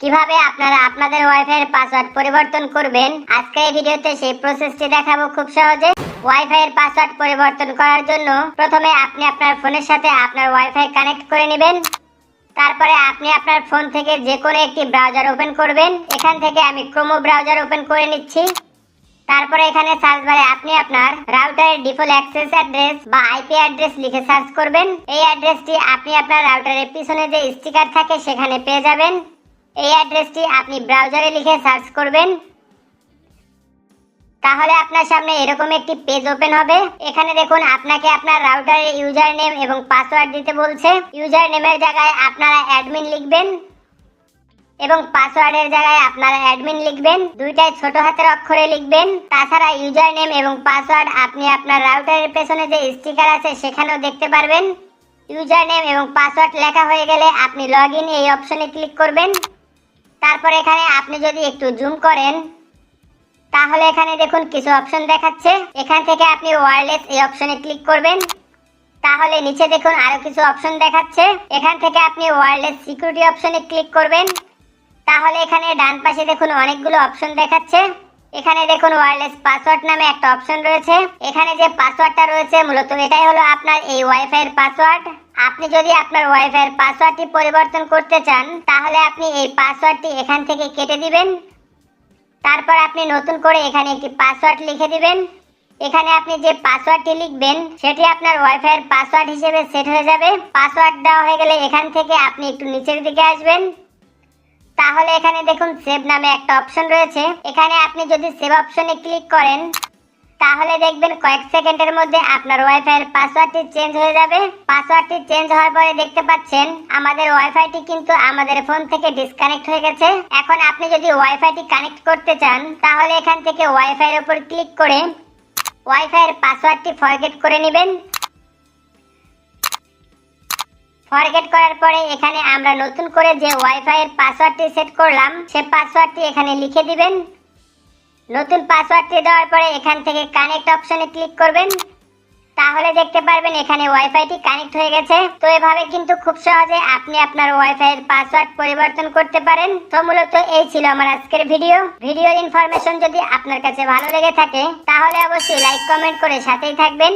কীভাবে আপনারা আপনাদের ওয়াইফাই এর পাসওয়ার্ড পরিবর্তন করবেন? আজকে এই ভিডিওতে সেই প্রসেসটি দেখাবো খুব সহজে। ওয়াইফাই এর পাসওয়ার্ড পরিবর্তন করার জন্য প্রথমে আপনি আপনার ফোনের সাথে আপনার ওয়াইফাই কানেক্ট করে নেবেন। তারপরে আপনি আপনার ফোন থেকে যে কোনো একটি ব্রাউজার ওপেন করবেন। এখান থেকে আমি ক্রোমো ব্রাউজার ওপেন করে নিচ্ছি। তারপরে এখানে সার্চ বারে আপনি আপনার রাউটারের ডিফল্ট অ্যাক্সেস অ্যাড্রেস বা আইপি অ্যাড্রেস লিখে সার্চ করবেন। এই অ্যাড্রেসটি আপনি আপনার রাউটারের পিছনে যে স্টিকার থাকে সেখানে পেয়ে যাবেন। এই অ্যাড্রেসটি আপনি ব্রাউজারে লিখে সার্চ করবেন। তাহলে আপনার সামনে এরকম একটি পেজ ওপেন হবে। এখানে দেখুন, আপনাকে আপনার রাউটারের ইউজার নেম এবং পাসওয়ার্ড দিতে বলছে। ইউজার নেমের জায়গায় আপনারা অ্যাডমিন লিখবেন এবং পাসওয়ার্ডের জায়গায় আপনারা অ্যাডমিন লিখবেন। দুইটাই ছোট হাতের অক্ষরে লিখবেন। তাছাড়া ইউজার নেম এবং পাসওয়ার্ড আপনি আপনার রাউটারের পেছনে যে স্টিকার আছে, সেখানেও দেখতে পারবেন। ইউজার নেম এবং পাসওয়ার্ড লেখা হয়ে গেলে আপনি লগ এই অপশনে ক্লিক করবেন। তারপর এখানে আপনি যদি একটু জুম করেন, তাহলে এখানে দেখুন কিছু অপশন দেখাচ্ছে। এখান থেকে আপনি ওয়ারলেস এই অপশনে ক্লিক করবেন। তাহলে নিচে দেখুন আরও কিছু অপশন দেখাচ্ছে। এখান থেকে আপনি ওয়ারলেস সিকিউরিটি অপশনে ক্লিক করবেন। তাহলে এখানে ডান পাশে দেখুন অনেকগুলো অপশন দেখাচ্ছে। এখানে দেখুন ওয়ারলেস পাসওয়ার্ড নামে একটা অপশন রয়েছে। এখানে যে পাসওয়ার্ডটা রয়েছে, মূলত এটাই হলো আপনার এই ওয়াইফাই এর পাসওয়ার্ড আপনি যদি আপনার ওয়াইফাই এর পাসওয়ার্ডটি পরিবর্তন করতে চান, তাহলে আপনি এই পাসওয়ার্ডটি এখান থেকে কেটে দিবেন। তারপর আপনি নতুন করে এখানে একটি পাসওয়ার্ড লিখে দিবেন। এখানে আপনি যে পাসওয়ার্ডটি লিখবেন, সেটি আপনার ওয়াইফাই এর পাসওয়ার্ড হিসেবে সেট হয়ে যাবে। পাসওয়ার্ড দেওয়া হয়ে গেলে এখান থেকে আপনি একটু নিচের দিকে আসবেন। তাহলে এখানে দেখুন, সেভ নামে একটা অপশন রয়েছে। এখানে আপনি যদি সেভ অপশনে ক্লিক করেন তাহলে দেখবেন কয়েক সেকেন্ডের মধ্যে আপনার ওয়াইফাই এর পাসওয়ার্ডটি চেঞ্জ হয়ে যাবে। পাসওয়ার্ডটি চেঞ্জ হওয়ার পরে দেখতে পাচ্ছেন, আমাদের ওয়াইফাইটি কিন্তু আমাদের ফোন থেকে ডিসকানেক্ট হয়ে গেছে। এখন আপনি যদি ওয়াইফাইটি কানেক্ট করতে চান, তাহলে এখান থেকে ওয়াইফাই এর উপর ক্লিক করে ওয়াইফাই এর পাসওয়ার্ডটি ফরগেট করে নেবেন। ফরগেট করার পরে এখানে আমরা নতুন করে যে ওয়াইফাই এর পাসওয়ার্ডটি সেট করলাম, সে পাসওয়ার্ডটি এখানে লিখে দিবেন। নতুন পাসওয়ার্ডটি দেওয়ার পরে এখান থেকে কানেক্ট অপশনে ক্লিক করবেন। তাহলে দেখতে পারবেন এখানে ওয়াইফাইটি কানেক্ট হয়ে গেছে। তো এভাবে কিন্তু খুব সহজে আপনি আপনার ওয়াইফাই এর পাসওয়ার্ড পরিবর্তন করতে পারেন। তো মূলত এই ছিল আমার আজকের ভিডিও। ভিডিওর ইনফরমেশন যদি আপনার কাছে ভালো লেগে থাকে, তাহলে অবশ্যই লাইক কমেন্ট করে সাথেই থাকবেন।